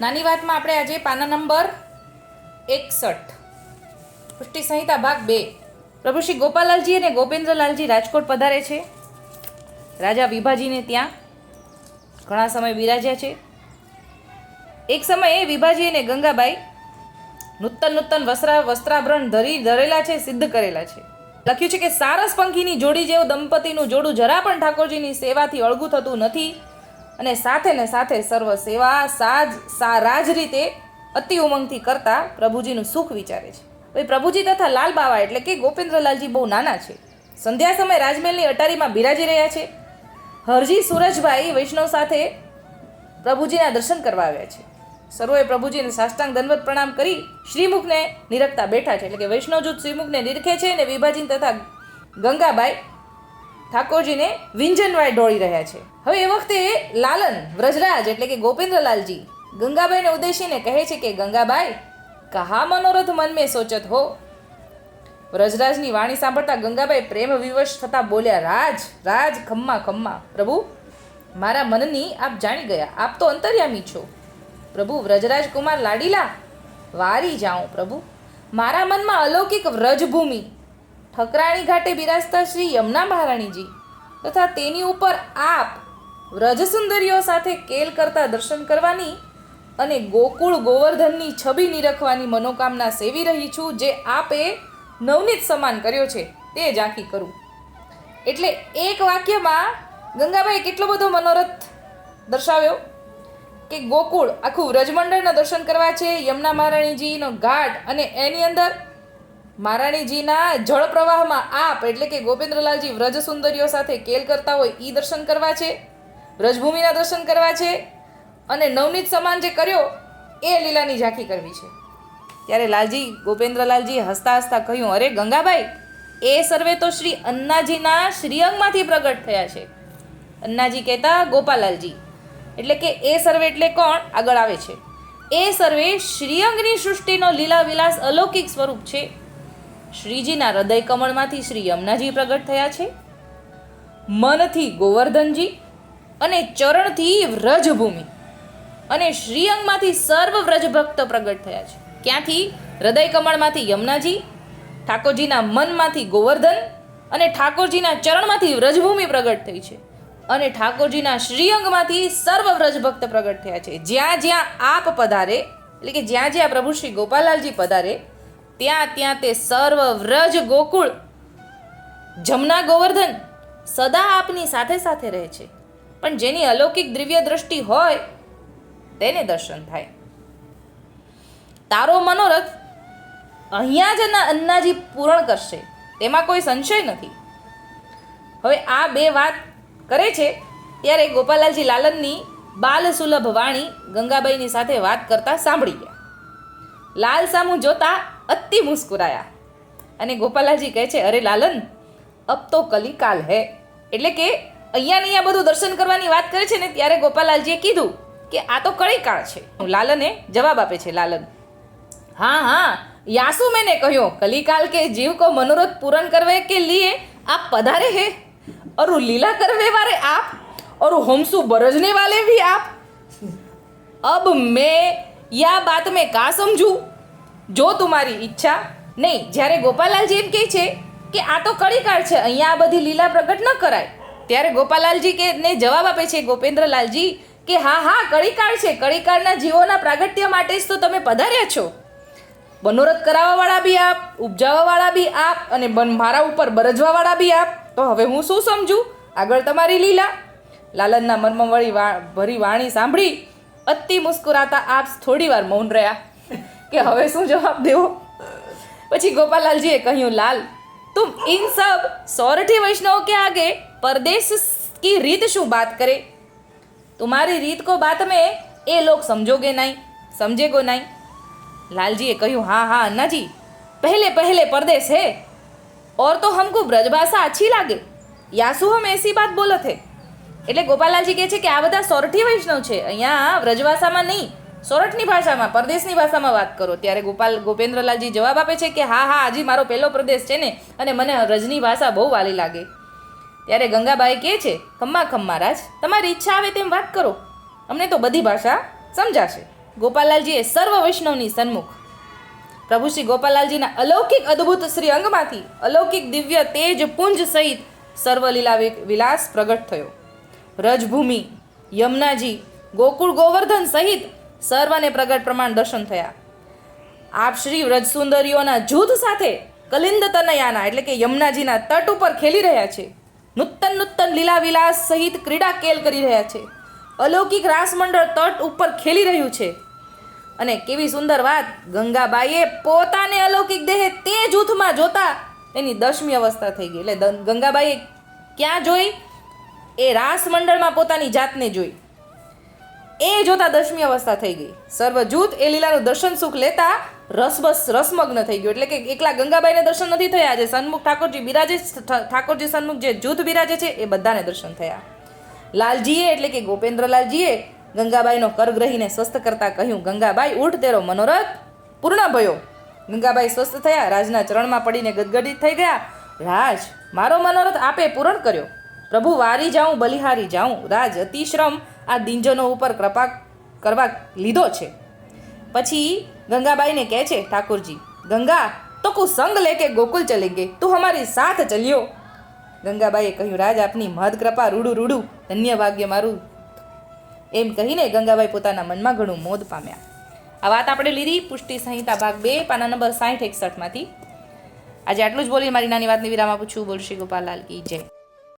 નાની વાતમાં આપણે આજે પાના નંબર એકસઠ. પુષ્ટિ સંહિતા ભાગ બે. પ્રભુ શ્રી ગોપાલાલજી અને ગોપેન્દ્રલાલજી રાજકોટ પધારે છે. રાજા વિભાજીને ત્યાં ઘણા સમય બિરાજ્યા છે. એક સમયે વિભાજી અને ગંગાબાઈ નૂતન નૂતન વસ્ત્રા, વસ્ત્રાભરણ ધરી, ધરેલા છે, સિદ્ધ કરેલા છે. લખ્યું છે કે સારસ પંખીની જોડી જેવું દંપતીનું જોડું જરા પણ ઠાકોરજીની સેવાથી અળગું થતું નથી. અને સાથે ને સાથે સર્વ સેવા સાજ સા રાજ રીતે અતિ ઉમંગથી કરતા પ્રભુજીનું સુખ વિચારે છે. હવે પ્રભુજી તથા લાલ બાવા એટલે કે ગોપેન્દ્રલાલજી બહુ નાના છે. સંધ્યા સમયે રાજમહેલની અટારીમાં બિરાજી રહ્યા છે. હરજી સુરજભાઈ વૈષ્ણવ સાથે પ્રભુજીના દર્શન કરવા આવ્યા છે. સર્વોએ પ્રભુજીને સાષ્ટાંગ દંડવત પ્રણામ કરી શ્રીમુખને નિરખતા બેઠા છે. એટલે કે વૈષ્ણવજૂથ શ્રીમુખને નિરખે છે અને વિભાજીન તથા ગંગાબાઈ ઠાકોરજીને વિંજનવાય ઢોળી રહ્યા છે. હવે એ વખતે લાલન, વ્રજરાજ એટલે કે ગોપેન્દ્રલાલજી ગંગાબાઈને ઉદ્દેશીને કહે છે કે, ગંગાબાઈ, કહા મનોરથ મન મેં સોચત હો? વ્રજરાજની વાણી સાંભળતા ગંગાબાઈ પ્રેમ વિવશ થતા બોલ્યા, રાજ રાજ, ખમ્મા ખમ્મા, પ્રભુ, મારા મનની આપ જાણી ગયા, આપ તો અંતર્યામી છો. પ્રભુ, વ્રજરાજ કુમાર લાડીલા, વારી જાઉં પ્રભુ. મારા મનમાં અલૌકિક વ્રજભૂમિ ઠકરાણી ઘાટે બિરાજતા શ્રી યમુના મહારાણીજી તથા તેની ઉપર આપ વ્રજસુંદરીઓ સાથે કેલ કરતા દર્શન કરવાની અને ગોકુળ ગોવર્ધનની છબી નિરખવાની મનોકામના સેવી રહી છું જે આપે નવનીત સમાન કર્યો છે તે ઝાંખી કરું. એટલે એક વાક્યમાં ગંગાબાઈ કેટલો બધો મનોરથ દર્શાવ્યો કે ગોકુળ આખું વ્રજમંડળના દર્શન કરવા છે, યમુના મહારાણીજીનો ઘાટ અને એની અંદર મહારાણીજીના જળ પ્રવાહમાં આપ, એટલે કે ગોપેન્દ્રલાલજી વ્રજ સુંદરીઓ સાથે કેલ કરતા હોય એ દર્શન કરવા છે, વ્રજભૂમિના દર્શન કરવા છે, અને નવનીત સમાન જે કર્યો, એ લીલાની ઝાંખી કરવી છે. ત્યારે લાલજી, ગોપેન્દ્રલાલજી હસતા હસતા કહ્યું, અરે ગંગાભાઈ એ સર્વે તો શ્રી અન્નાજીના શ્રીઅંગમાંથી પ્રગટ થયા છે. અન્નાજી કહેતા, ગોપાલાલજી, એટલે કે એ સર્વે એટલે કોણ? આગળ આવે છે. એ સર્વે શ્રીઅંગની સૃષ્ટિનો લીલા વિલાસ અલૌકિક સ્વરૂપ છે. શ્રીજીના હૃદય કમળમાંથી શ્રી યમુનાજી પ્રગટ થયા છે. મનથી ગોવર્ધનજી અને ચરણથી વ્રજભૂમિ અને શ્રીઅંગમાંથી સર્વ વ્રજભક્ત પ્રગટ થયા છે. ક્યાંથી? હૃદય કમળમાંથી યમુનાજી, ઠાકોરજીના મનમાંથી ગોવર્ધન અને ઠાકોરજીના ચરણમાંથી વ્રજભૂમિ પ્રગટ થઈ છે. અને ઠાકોરજીના શ્રીઅંગમાંથી સર્વ વ્રજભક્ત પ્રગટ થયા છે. જ્યાં જ્યાં આપ પધારે, એટલે કે જ્યાં જ્યાં પ્રભુ શ્રી ગોપાલાલજી પધારે ત્યાં ત્યાં તે સર્વ વ્રજ ગોકુળ, જમના ગોવર્ધન સદા આપની સાથે સાથે રહે છે. પણ જેની અલૌકિક દિવ્ય દ્રષ્ટિ હોય, તેને દર્શન થાય. તારો મનોરથ અહીંયા જ અન્નાજી પૂરણ કરશે, તેમાં કોઈ સંશય નથી. હવે આ બે વાત કરે છે, ત્યારે ગોપાલાલજી લાલનની બાલ સુલભ વાણી ગંગાબાઈની સાથે વાત કરતા સાંભળી ગયા. લાલ સામું જોતા અતિ મુસ્કુરાયા અને ગોપાલાલજી કહે છે અરે લાલન અબ તો કલિકાલ હે એટલે કે અહીંયા ને અહીંયા બધું દર્શન કરવાની વાત કરે છે ને ત્યારે ગોપાલાલજીએ કીધું કે આ તો કળીકાળ છે લાલને જવાબ આપે છે લાલન हाँ हाँ यासु मैंने कहो कलिकाल के जीव को मनोरथ पूर्ण करवे के लिए आप पधारे हैं और वो लीला करवे वाले आप और वो हमसु बरजने वाले भी आप अब मैं યા બાત મેં કા સમજું? જો તમારી ઈચ્છા નહીં, જ્યારે ગોપાલાલજી એમ કહે છે કે આ તો કડીકાર છે, અહીંયા આ બધી લીલા પ્રગટ ન કરાય. ત્યારે ગોપાલાલજી કે ને જવાબ આપે છે ગોપેન્દ્રલાલજી કે હા હા, કડીકાર છે. કડીકારના જીવોના પ્રાગટ્ય માટે જ તો તમે પધાર્યા છો. બનોરથ કરાવવાવાળા બી આપ, ઉપજાવવાવાળા બી આપ અને મારા ઉપર બરજવાવાળા બી આપ. તો હવે હું શું સમજું? આગળ તમારી લીલા. લાલનના મર્મવળી ભરી વાણી સાંભળી. અતિ મુસ્કુરાતા આપ થોડી વાર મૌન રહ્યા. કે હવે શું જવાબ દેવો? પછી ગોપાલાલજીએ કહ્યું, લાલ તુમ ઇન સબ સૌરઠી વૈષ્ણવ કે આગે? પરદેશ કી રીત શું બાત કરે? તુમારી રીત કો બાત મેં એ લોગ સમજોગે નહીં, સમજેગો નહીં. લાલજીએ કહ્યું, હા હા, અન્નાજી, પહેલે પહેલે પરદેશ હે. और तो हमको ब्रजभाषा अच्छी लागे यासू हम ऐसी बात बोलत है એટલે ગોપાલાલજી કહે છે કે આ બધા સોરઠી વૈષ્ણવ છે. અહીંયા વ્રજવાસામાં નહીં, સોરઠની ભાષામાં, પરદેશની ભાષામાં વાત કરો. ત્યારે ગોપાલ, ગોપેન્દ્રલાલજી જવાબ આપે છે કે હા હા હજી મારો પહેલો પ્રદેશ છે ને, અને મને રજની ભાષા બહુ વાલી લાગે. ત્યારે ગંગાબાઈ કહે છે, ખમ્મા ખમ્મા રાજ, તમારી ઈચ્છા આવે તેમ વાત કરો. અમને તો બધી ભાષા સમજાશે. ગોપાલાલજીએ સર્વ વૈષ્ણવની સન્મુખ. પ્રભુ શ્રી ગોપાલાલજીના અલૌકિક અદ્ભુત શ્રી અંગમાંથી અલૌકિક દિવ્ય તેજ પુંજ સહિત સર્વલીલા વિલાસ પ્રગટ થયો. રજભૂમિ, યમુનાજી, ગોકુળ ગોવર્ધન સહિત સર્વને પ્રગટ પ્રમાણ દર્શન થયા. આપ શ્રી વ્રજસુંદરીઓના જૂથ સાથે કલિંદ તનયાના એટલે કે યમુનાજીના તટ ઉપર ખેલી રહ્યા છે. નૂતન નૂતન લીલા વિલાસ સહિત ક્રીડા કેલ કરી રહ્યા છે. અલૌકિક રાસમંડળ તટ ઉપર ખેલી રહ્યું છે. અને કેવી સુંદર વાત, ગંગાબાઈએ પોતાને અલૌકિક દેહે તે જૂથમાં જોતા એની દશમી અવસ્થા થઈ ગઈ. એટલે ગંગાબાઈએ ક્યાં જોઈ? એ રાસમંડળમાં પોતાની જાતને જોઈ. એ જોતા દશમી અવસ્થા થઈ ગઈ. સર્વ જૂથ એ લીલાનું દર્શન સુખ લેતા રસબસ, રસમગ્ન થઈ ગયું. એટલે કે એકલા ગંગાબાઈને દર્શન નથી થયા. જે સન્મુખ ઠાકોરજી બિરાજે ઠાકોરજી સન્મુખ જે જૂથ બિરાજે છે, એ બધાને દર્શન થયા. લાલજીએ, એટલે કે ગોપેન્દ્રલાલજીએ ગંગાબાઈનો કરગ્રહીને સ્વસ્થ કરતા કહ્યું, ગંગાબાઈ, ઉઠ તેરો મનોરથ. પૂર્ણ ભયો. ગંગાબાઈ સ્વસ્થ થયા, રાજના ચરણમાં પડીને ગદગદિત થઈ ગયા. રાજ, મારો મનોરથ આપે પૂરણ કર્યો. પ્રભુ વારી જાઉં, બલિહારી જાઉં, રાજ, અતિશ્રમ આ દિંજનો ઉપર કૃપા કરવા લીધો છે. પછી ગંગાબાઈને કહે છે, ઠાકોરજી, ગંગા, તો કુ સંગ લેકે ગોકુલ ચલેંગે તું હમારી સાથ ચલ્યો. ગંગાબાઈએ કહ્યું, રાજ, આપની મહદ કૃપા રૂડું રૂડું, ધન્ય ભાગ્ય મારું. એમ કહીને ગંગાબાઈ પોતાના મનમાં ઘણું મોદ પામ્યા. આ વાત આપણે લીધી પુષ્ટિ સંહિતા ભાગ બે, પાના નંબર સાઠ એકસઠમાંથી. આજે આટલું જ બોલી મારી નાની વાતની વિરામ આપું છું. બોલ શ્રી ગોપાલ લાલ કી જય.